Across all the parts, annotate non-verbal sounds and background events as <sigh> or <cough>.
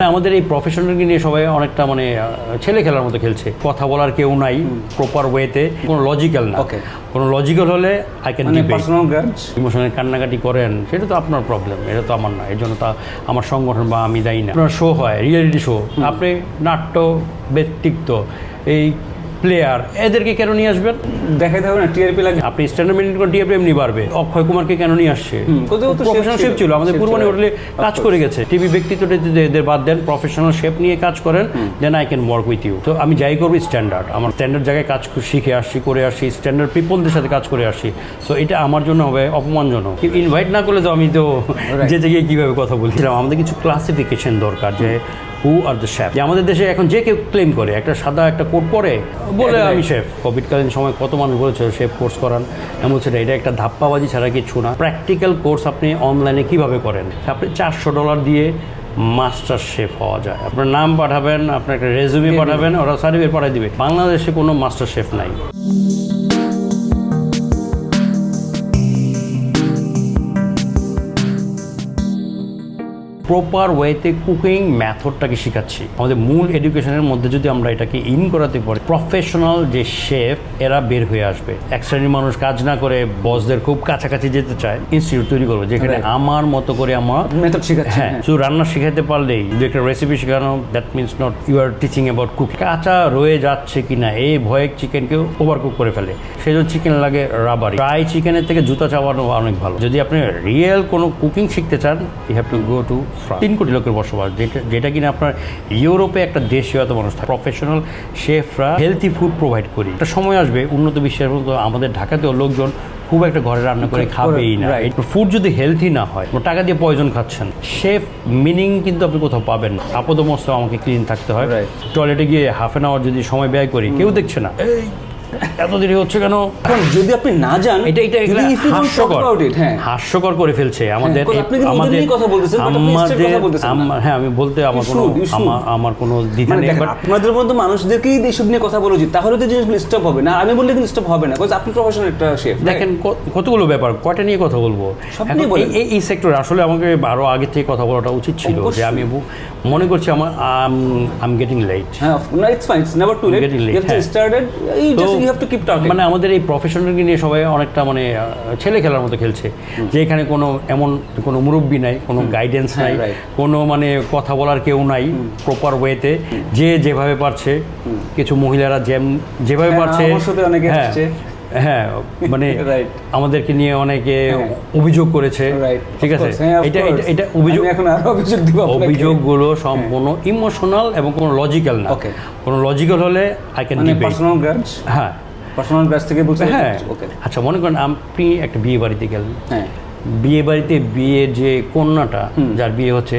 আমাদের এই প্রফেশনালকে নিয়ে সবাই অনেকটা মানে ছেলে খেলার মতো খেলছে। কথা বলার কেউ নাই প্রপার ওয়েতে কোনো লজিক্যাল না। ওকে কোনো লজিক্যাল হলে I can personal grudge emotional কান্নাকাটি করেন সেটা তো আপনার প্রবলেম এটা তো আমার না এর জন্য তা আমার সংগঠন বা আমি দায়ী না। আপনার শো হয় রিয়েলিটি শো আপনি নাট্য ব্যক্তিত্ব এই প্লেয়ার এদেরকে কেন নিয়ে আসবেন? দেখাই থাকবে না টিআরপি লাগে আপনি স্ট্যান্ডার্ড মেনটেন করে টিএপি এমনি বাড়বে। অক্ষয় কুমারকে কেন নিয়ে আসছে? প্রফেশনাল শেপ ছিল। আমাদের পূর্বানি হোটেলে কাজ করে গেছে। টিভি ব্যক্তিত্বটা যদি এদের বাদ দেন প্রফেশনাল শেপ নিয়ে কাজ করেন then I can work with you তো আমি যাই করব স্ট্যান্ডার্ড আমার স্ট্যান্ডার্ড জায়গায় কাজ শিখে আসছি করে আসছি স্ট্যান্ডার্ড পিপলদের সাথে কাজ করে আসছি। সো এটা আমার জন্য হবে অপমানজনক। ইনভাইট না করলে তো আমি তো যে জায়গায় কীভাবে কথা বলছিলাম? আমাদের কিছু ক্লাসিফিকেশন দরকার যে হু আর দ্য শেফ যে আমাদের দেশে এখন যে কেউ ক্লেম করে একটা সাদা একটা কোট পরে বলে আমি শেফ কোভিডকালীন সময় কত মানুষ বলেছে শেফ কোর্স করান। এমন সেটা এটা একটা ধাপ্পাবাজি ছাড়া কিছু না। প্র্যাকটিক্যাল কোর্স আপনি অনলাইনে কীভাবে করেন? আপনি চারশো ডলার দিয়ে মাস্টার শেফ হওয়া যায়। আপনার নাম পাঠাবেন আপনার একটা রেজুমে পাঠাবেন ওরা সার্টিফিকেট পাঠিয়ে দিবে। বাংলাদেশে কোনো মাস্টার শেফ নাই। প্রপার ওয়েতে কুকিং মেথডটাকে শেখাচ্ছি। আমাদের মূল এডুকেশনের মধ্যে যদি আমরা এটাকে ইন করাতে পারি প্রফেশনাল যে শেফ এরা বের হয়ে আসবে। এক শ্রেণির মানুষ কাজ না করে বসদের খুব কাছাকাছি যেতে চায় ইনস্টিটিউট তৈরি করব যেখানে আমার মতো করে আমার মেথড শেখাচ্ছে। হ্যাঁ শুধু রান্না শেখাতে পারলেই দু একটা রেসিপি শেখানো that means not you are teaching about cook কাঁচা রয়ে যাচ্ছে কি না এই ভয়ে চিকেনকেও ওভার কুক করে ফেলে। সেই জন্য চিকেন লাগে রাবারি ফ্রাই চিকেনের থেকে জুতা চাবানো অনেক ভালো। যদি আপনি রিয়েল কোনো কুকিং শিখতে চান you have to go to তিন কোটি লোকের বসবাস। যেটা যেটা কিনা আপনার ইউরোপে একটা দেশীয় এত মানুষ থাকে। প্রফেশনাল শেফরা হেলথি ফুড প্রোভাইড করি। একটা সময় আসবে উন্নত বিশ্বের মতো আমাদের ঢাকাতেও লোকজন খুব একটা ঘরে রান্না করে খাবেই না. ফুড যদি হেলথি না হয় টাকা দিয়ে পয়জন খাচ্ছেন শেফ মিনিং কিন্তু আপনি কোথাও পাবেন না। আপদমস্ত আমাকে ক্লিন থাকতে হয়. টয়লেটে গিয়ে হাফ অ্যান আওয়ার যদি সময় ব্যয় করি কেউ দেখছে না। এই এত দেরি হচ্ছে কেন? এখন যদি আপনি না জান এটা এটা হাস্যকর। হ্যাঁ। হাস্যকর করে ফেলছে আমাদের কিন্তু ওদের নিয়ে কথা বলতেছেন। আমার- হ্যাঁ আমি বলতে আমার কোনো. আমার কোনো দ্বিধা মানে নেই আপনাদের মতো মানুষদেরকেই এইসব নিয়ে কথা বলা উচিত। তাহলে তো জিনিসগুলো স্টপ হবে না। আমি বললে কিন্তু স্টপ হবে না বিকজ আপনি প্রফেশনাল একটা শেফ দেখেন কতগুলো ব্যাপার কয়টা নিয়ে কথা বলব। এই- এই- সেক্টর আসলে আমাকে আরও আগে থেকে কথা বলাটা উচিত ছিল যে আমি মনে করছি আমার আই এম গেটিং লেট হ্যাঁ it's fine it's never too late হ্যাঁ। স্টার্টেড ইউ তো just have to keep talking মানে আমাদের এই প্রফেশনালকে নিয়ে সবাই অনেকটা মানে ছেলে খেলার মতো খেলছে। যে এখানে কোনো এমন কোনো মুরব্বী নাই কোনো গাইডেন্স হ্যাঁ, নাই কোনো মানে কথা বলার কেউ নাই প্রপার ওয়েতে যে যেভাবে পারছে কিছু মহিলারা যেম যেভাবে হ্যাঁ, পারছে। অনেকে হ্যাঁ, হ্যাঁ মানে. <laughs> আমাদেরকে নিয়ে অনেকে হ্যাঁ। অভিযোগ করেছে ঠিক আছে? এটা এটা এটা অভিযোগ এখন আর অভিযোগ দিব অভিযোগগুলো সম্পূর্ণ ইমোশনাল এবং কোনো লজিক্যাল না। কোনো লজিক্যাল হলে আই ক্যান পার্সোনাল গ্রাজ হ্যাঁ। পার্সোনাল গ্রাজ থেকে বলতে হ্যাঁ। আচ্ছা মনে করেন আপনি একটা বিয়ে বাড়িতে গেলেন। হ্যাঁ। বিয়ে বাড়িতে বিয়ের যে কন্যাটা যার বিয়ে হচ্ছে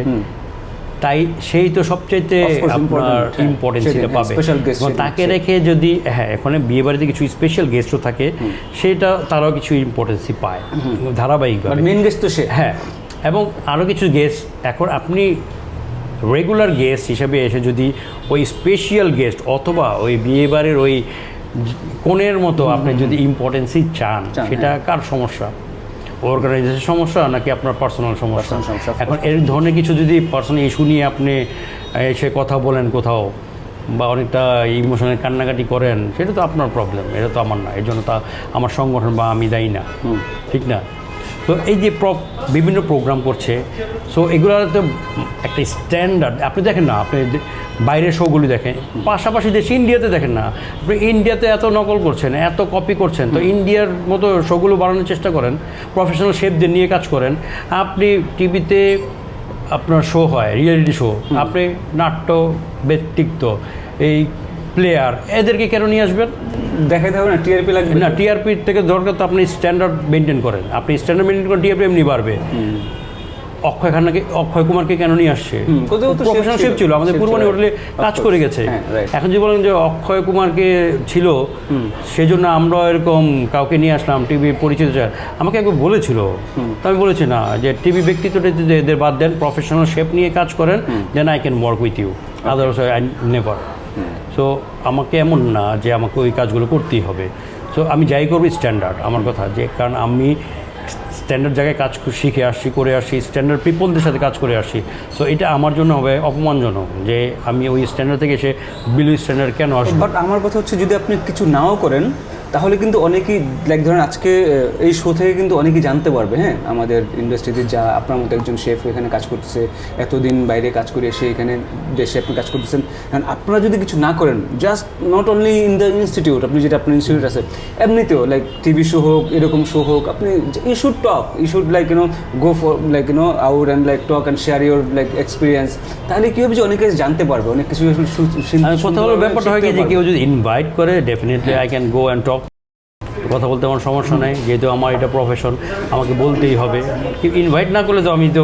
তাই সেই তো সবচাইতে আপনার হ্যাঁ। ইম্পর্টেন্সিটা সেদিন, হ্যাঁ, পাবে। তাকে রেখে যদি হ্যাঁ এখানে বিয়ে বাড়িতে কিছু স্পেশাল গেস্টও থাকে সেটা তারাও কিছু ইম্পর্টেন্সি পায় বাট ধারাবাহিকভাবে। মেন গেস্ট তো সে। হ্যাঁ এবং আরও কিছু গেস্ট এখন আপনি রেগুলার গেস্ট হিসেবে এসে যদি ওই স্পেশাল গেস্ট অথবা ওই বিয়েবাড়ির ওই কোণের মতো আপনি যদি ইম্পর্টেন্সই চান চান, সেটা কার সমস্যা? অর্গানাইজেশন সমস্যা নাকি আপনার পার্সোনাল সমস্যা? সমস্যা, এখন এর ধরনের কিছু যদি পার্সোনাল ইস্যু নিয়ে আপনি এসে কথা বলেন কোথাও বা অনেকটা ইমোশনাল কান্নাকাটি করেন সেটা তো আপনার প্রবলেম এটা তো আমার না এর জন্য তা আমার সংগঠন বা আমি দায়ী না। ঠিক না? তো এই যে প্র বিভিন্ন প্রোগ্রাম করছে সো এগুলোর তো একটা স্ট্যান্ডার্ড আপনি দেখেন না আপনি বাইরের শোগুলি দেখেন পাশাপাশি দেশে ইন্ডিয়াতে দেখেন না আপনি ইন্ডিয়াতে এত নকল করছেন এত কপি করছেন তো ইন্ডিয়ার মতো শোগুলো বানানোর চেষ্টা করেন প্রফেশনাল শেফদের নিয়ে কাজ করেন আপনি টিভিতে আপনার শো হয় রিয়েলিটি শো আপনি নাট্য ব্যক্তিত্ব এই প্লেয়ার এদেরকে কেন নিয়ে আসবেন? দেখাই থাকবে না টিআরপি লাগবে। না টিআরপি থেকে দরকার তো আপনি স্ট্যান্ডার্ড মেনটেন করেন আপনি স্ট্যান্ডার্ড মেনটেন করেন টিআরপি এমনি বাড়বে। অক্ষয় খান্নাকে অক্ষয় কুমারকে কেন নিয়ে আসছে? প্রফেশনাল ছিল। শেফ ছিল আমাদের পূর্বানি। হোটেলে কাজ করে গেছে। হ্যাঁ, এখন যে বলেন যে অক্ষয় কুমারকে ছিল সেজন্য আমরা এরকম কাউকে নিয়ে আসলাম টিভি পরিচিত আমাকে একবার বলেছিল তো আমি বলেছি না যে টিভি ব্যক্তিত্বটা যদি এদের বাদ দেন প্রফেশনাল শেফ নিয়ে কাজ করেন then I can work with you others I never so আমাকে এমন না যে আমাকে ওই কাজগুলো করতেই হবে। সো আমি যাই করব স্ট্যান্ডার্ড আমার কথা যে কারণ আমি স্ট্যান্ডার্ড জায়গায় কাজ শিখে আসছি করে আসছি স্ট্যান্ডার্ড পিপলদের সাথে কাজ করে আসছি সো এটা আমার জন্য হবে অপমানজনক যে আমি ওই স্ট্যান্ডার্ড থেকে এসে বিলু স্ট্যান্ডার্ড কেন আসব? বাট আমার কথা হচ্ছে যদি আপনি কিছু নাও করেন তাহলে কিন্তু অনেকেই লাইক ধরেন আজকে এই শো থেকে কিন্তু অনেকেই জানতে পারবে হ্যাঁ? আমাদের ইন্ডাস্ট্রিতে যা আপনার মতো একজন শেফ এখানে কাজ করতেছে এতদিন বাইরে কাজ করে এসে এখানে দেশে আপনি কাজ করতেছেন। কারণ আপনারা যদি কিছু না করেন just not only in the institute আপনি যেটা আপনার ইনস্টিটিউট আছে এমনিতেও লাইক টিভি শো হোক এরকম শো হোক আপনি you should talk you should like you know go for like you know out and like talk and share your like experience তাহলে কী হবে যে অনেকে জানতে পারবে অনেক কিছু কথা হলো ব্যাপারটা হয় কি যে কেউ যদি ইনভাইট করে definitely I can go and talk কথা বলতে আমার সমস্যা নেই যেহেতু আমার এটা প্রফেশন আমাকে বলতেই হবে। ইনভাইট না করলে তো আমি তো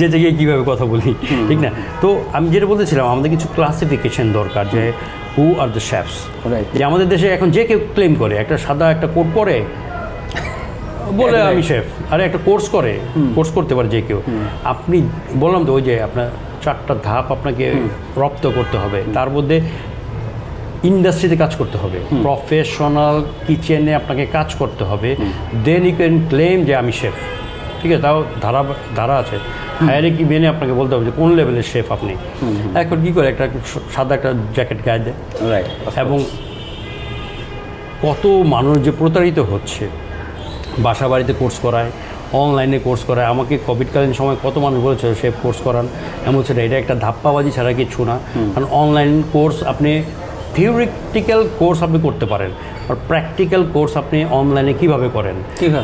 যেতে গিয়ে কীভাবে কথা বলি ঠিক না? তো আমি যেটা বলতেছিলাম আমাদের কিছু ক্লাসিফিকেশন দরকার যে হু আর দ্য শেফস যে আমাদের দেশে এখন যে কেউ ক্লেম করে একটা সাদা একটা কোট পরে বলে আমি শেফ আরে একটা কোর্স করে কোর্স করতে পারে যে কেউ। আপনি বললাম তো ওই যে আপনার চারটা ধাপ আপনাকে রপ্ত করতে হবে। তার মধ্যে ইন্ডাস্ট্রিতে কাজ করতে হবে। প্রফেশনাল কিচেনে আপনাকে কাজ করতে হবে। দেন ইউ ক্যান ক্লেম যে আমি শেফ ঠিক আছে? তাও ধারা ধারা আছে। হায়ারে কি মেনে আপনাকে বলতে হবে যে কোন লেভেলের শেফ আপনি? এখন কী করে? একটা সাদা একটা জ্যাকেট গায়ে দেয়। এবং কত মানুষ যে প্রতারিত হচ্ছে বাসা বাড়িতে কোর্স করায় অনলাইনে কোর্স করায় আমাকে কোভিডকালীন সময় কত মানুষ বলেছে শেফ কোর্স করান? এমন সেটা এটা একটা ধাপ্পাবাজি ছাড়া কিছু না। কারণ অনলাইন কোর্স আপনি থিওরিটিক্যাল কোর্স আপনি করতে পারেন আর প্র্যাকটিক্যাল কোর্স আপনি অনলাইনে কীভাবে করেন?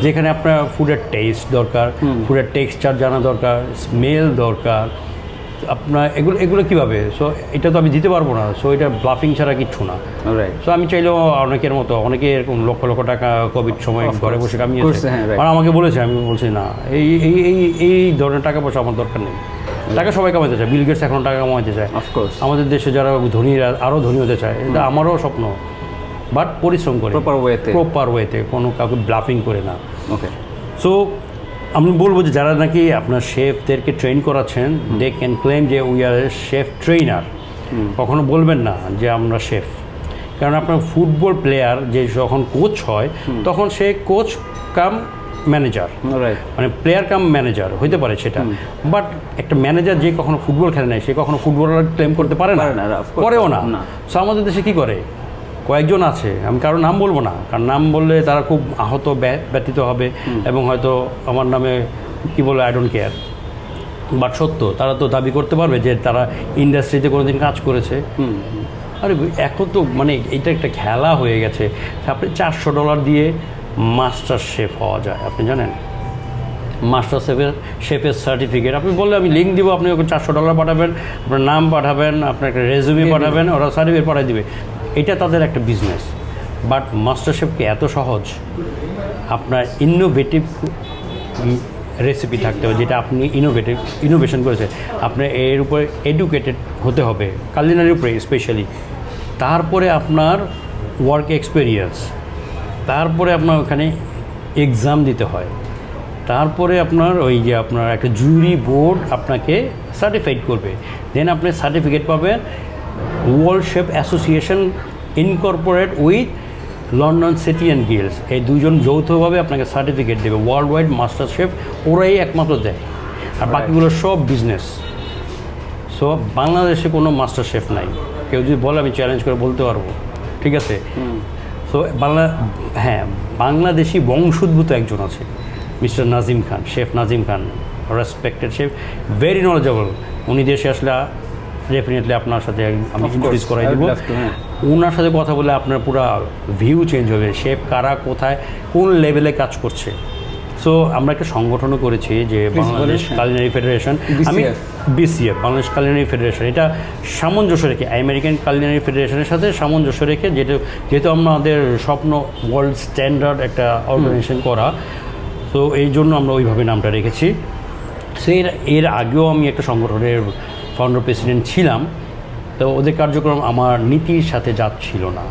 যেখানে আপনার ফুডের টেস্ট দরকার ফুডের টেক্সচার জানা দরকার স্মেল দরকার আপনার এগুলো এগুলো কীভাবে? সো এটা তো আমি দিতে পারব না সো এটা ব্লাফিং ছাড়া কিচ্ছু না। সো আমি চাইলেও অনেকের মতো অনেকে এরকম লক্ষ লক্ষ টাকা কোভিড সময় ঘরে বসে কামিয়েছে। হ্যাঁ. আর আমাকে বলেছে আমি বলছি না এই এই এই এই ধরনের টাকা পয়সা আমার দরকার নেই। টাকা সবাই কামাতে চায় বিল গেটস এখন টাকা কামাতে চায়। অফকোর্স আমাদের দেশে যারা ধনীরা আরও ধনী হতে চায় এটা আমারও স্বপ্ন। বাট পরিশ্রম করে। প্রপার ওয়েতে প্রপার ওয়েতে কোনো কাউকে ব্লাফিং করে না। ওকে সো আমি বলব যে যারা নাকি আপনার শেফদেরকে ট্রেন করাচ্ছেন দে ক্যান ক্লেম যে উই আর শেফ ট্রেনার কখনো বলবেন না যে আমরা শেফ কারণ আপনার ফুটবল প্লেয়ার যে যখন কোচ হয় তখন সে কোচ কাম ম্যানেজার মানে প্লেয়ার কাম ম্যানেজার হইতে পারে সেটা। বাট একটা ম্যানেজার যে কখনো ফুটবল খেলে নাই সে কখনো ফুটবলার ক্লেম করতে পারে না। না, করেও না। না। সো আমাদের দেশে কি করে? কয়েকজন আছে আমি কারও নাম বলব না। কারণ নাম বললে তারা খুব আহত ব্যা- ব্যতীত হবে। এবং হয়তো আমার নামে কি বলে আই ডোন্ট কেয়ার বাট সত্য তারা তো দাবি করতে পারবে যে তারা ইন্ডাস্ট্রিতে কোনোদিন কাজ করেছে। আরে এখন তো মানে এটা একটা খেলা হয়ে গেছে। আপনি চারশো ডলার দিয়ে মাস্টার শেফ হওয়া যায় আপনি জানেন? মাস্টার শেফের শেফের সার্টিফিকেট আপনি বললে আমি লিঙ্ক দিব আপনি ওকে চারশো ডলার পাঠাবেন আপনার নাম পাঠাবেন আপনার একটা রেজুমি পাঠাবেন ওরা সার্টিফিকেট পাঠিয়ে দিবে। এটা তাদের একটা বিজনেস বাট মাস্টার শেফকে এত সহজ আপনার ইনোভেটিভ রেসিপি থাকতে হবে যেটা আপনি ইনোভেটিভ ইনোভেশন করেছেন আপনার এর উপরে এডুকেটেড হতে হবে কালিনারির উপরে স্পেশালি তারপরে আপনার ওয়ার্ক এক্সপেরিয়েন্স তারপরে আপনার ওখানে এক্সাম দিতে হয়। তারপরে আপনার ওই যে আপনার একটা জুরি বোর্ড আপনাকে সার্টিফাইড করবে। দেন আপনি সার্টিফিকেট পাবেন world chef association incorporate with London City and Guilds এই দুজন যৌথভাবে আপনাকে সার্টিফিকেট দেবে। ওয়ার্ল্ড ওয়াইড মাস্টার শেফ ওরাই একমাত্র দেয়। আর বাকিগুলো সব বিজনেস সো বাংলাদেশে কোনো মাস্টার শেফ নাই। কেউ যদি বলে আমি চ্যালেঞ্জ করে বলতে পারব। ঠিক আছে? সো বাংলা হ্যাঁ বাংলাদেশি বংশোদ্ভূত একজন আছে mister Nazim Khan chef Nazim Khan respected chef very knowledgeable উনি দেশে আসলে ডেফিনেটলি আপনার সাথে আমি ইন্ট্রোডিউস করাই দেবো। to, হ্যাঁ। ওনার সাথে কথা বলে আপনার পুরো ভিউ চেঞ্জ হবে। শেফ কারা কোথায় কোন লেভেলে কাজ করছে। সো আমরা একটা সংগঠনও করেছি যে বাংলাদেশ। কালিনারি ফেডারেশন আমি বিসিএফ বাংলাদেশ কালিনারি ফেডারেশন এটা সামঞ্জস্য রেখে আমেরিকান কালিনারি ফেডারেশনের সাথে সামঞ্জস্য রেখে যেহেতু যেহেতু আমাদের স্বপ্ন ওয়ার্ল্ড স্ট্যান্ডার্ড একটা অর্গানাইজেশন করা তো এই জন্য আমরা ওইভাবে নামটা রেখেছি। সেই এর আগেও আমি একটা সংগঠনের ফাউন্ডার প্রেসিডেন্ট ছিলাম তো ওদের কার্যক্রম আমার নীতির সাথে যাচ্ছিল না।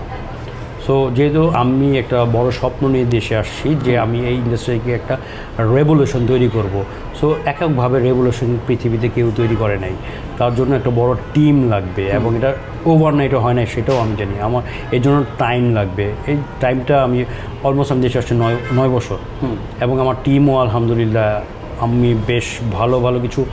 সো যেহেতু আমি একটা বড় স্বপ্ন নিয়ে দেশে আসছি যে আমি এই ইন্ডাস্ট্রিকে একটা রেভলিউশন তৈরি করব। সো এককভাবে রেভলিউশন পৃথিবীতে কেউ তৈরি করে নাই। তার জন্য একটা বড় টিম লাগবে এবং এটা ওভারনাইটও হয় না সেটাও আমি জানি। আমার এর জন্য টাইম লাগবে। এই টাইমটা আমি অলমোস্ট আমি দেশে আসছি নয় নয় বছর। এবং আমার টিমও আলহামদুলিল্লাহ আমি বেশ ভালো ভালো কিছু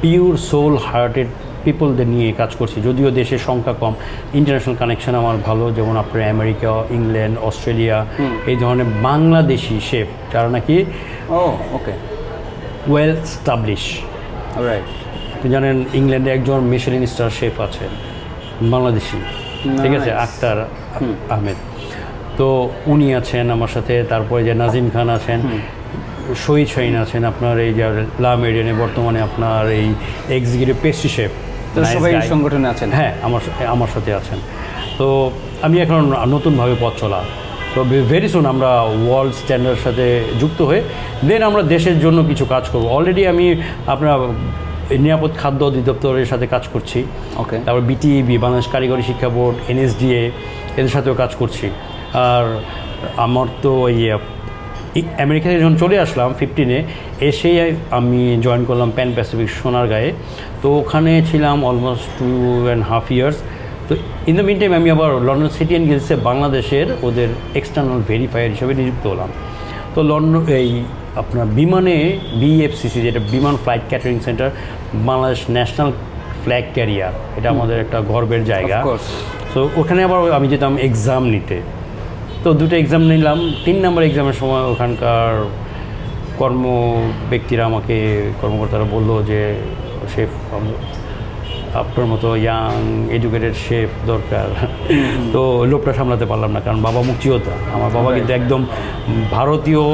পিওর সোল হার্টেড পিপলদের নিয়ে কাজ করছি। যদিও দেশের সংখ্যা কম। ইন্টারন্যাশনাল কানেকশন আমার ভালো যেমন আপনার আমেরিকা ইংল্যান্ড অস্ট্রেলিয়া এই ধরনের বাংলাদেশি শেফ যারা নাকি ওকে ওয়েল স্টাবলিশ রাইট আপনি জানেন ইংল্যান্ডে একজন মিশেলিন স্টার শেফ আছেন বাংলাদেশি। ঠিক আছে আক্তার আহমেদ। তো উনি আছেন আমার সাথে তারপরে যে নাজিম খান আছেন শহীদ শাহিন আছেন আপনার এই যে লা মেডিয়ানে বর্তমানে আপনার এই এক্সিকিউটিভ পেস্ট্রি শেফ সবাই সংগঠনে আছেন। হ্যাঁ আমার আমার সাথে আছেন। তো আমি এখন নতুনভাবে পথ চলা। তো ভেরি সুন আমরা ওয়ার্ল্ড স্ট্যান্ডার্ড সাথে যুক্ত হয়ে দেন আমরা দেশের জন্য কিছু কাজ করব। অলরেডি আমি আপনার নিরাপদ খাদ্য অধিদপ্তরের সাথে কাজ করছি। ওকে তারপর বিটিবি বাংলাদেশ কারিগরি শিক্ষা বোর্ড এনএসডিএ এদের সাথেও কাজ করছি। আর আমার তো ওই ই- আমেরিকাতে যখন চলে আসলাম ফিফটিনে এসেই আমি জয়েন করলাম প্যান প্যাসিফিক সোনার গায়ে। তো ওখানে ছিলাম almost two and half years তো ইন দ্য মিন টাইম আমি আবার লন্ডন সিটি অ্যান্ড গিলসে বাংলাদেশের ওদের এক্সটার্নাল ভেরিফায়ার হিসেবে নিযুক্ত হলাম। তো লন্ডন এই আপনার বিমানে বিএফসিসি যেটা Biman flight catering centre Bangladesh national flag carrier এটা আমাদের একটা গর্বের জায়গা। তো ওখানে আবার আমি যেতাম এক্সাম নিতে। তো দুটো এক্সাম নিলাম। তিন নম্বর এক্সামের সময় ওখানকার কর্ম ব্যক্তিরা আমাকে কর্মকর্তারা বলল যে শেফ আপনার মতো ইয়াং এডুকেটেড শেফ দরকার। তো লোকটা সামলাতে পারলাম না কারণ বাবা মুক্তিযোদ্ধা। আমার বাবা কিন্তু একদম ভারতীয়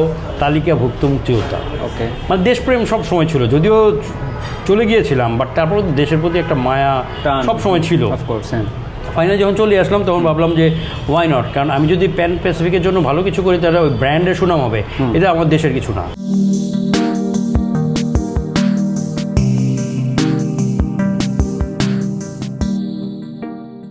তালিকাভুক্ত মুক্তিযোদ্ধা। ওকে মানে দেশপ্রেম সব সময় ছিল। যদিও চলে গিয়েছিলাম বাট তারপরে দেশের প্রতি একটা মায়া সব সময় ছিল। অফকোর্স হ্যাঁ। ফাইনালি যখন চলে আসলাম তখন ভাবলাম যে ওয়াই নট কারণ আমি যদি প্যান প্যাসিফিকের জন্য ভালো কিছু করি তাহলে ওই ব্র্যান্ডের সুনাম হবে। এটা আমার দেশের কিছু না।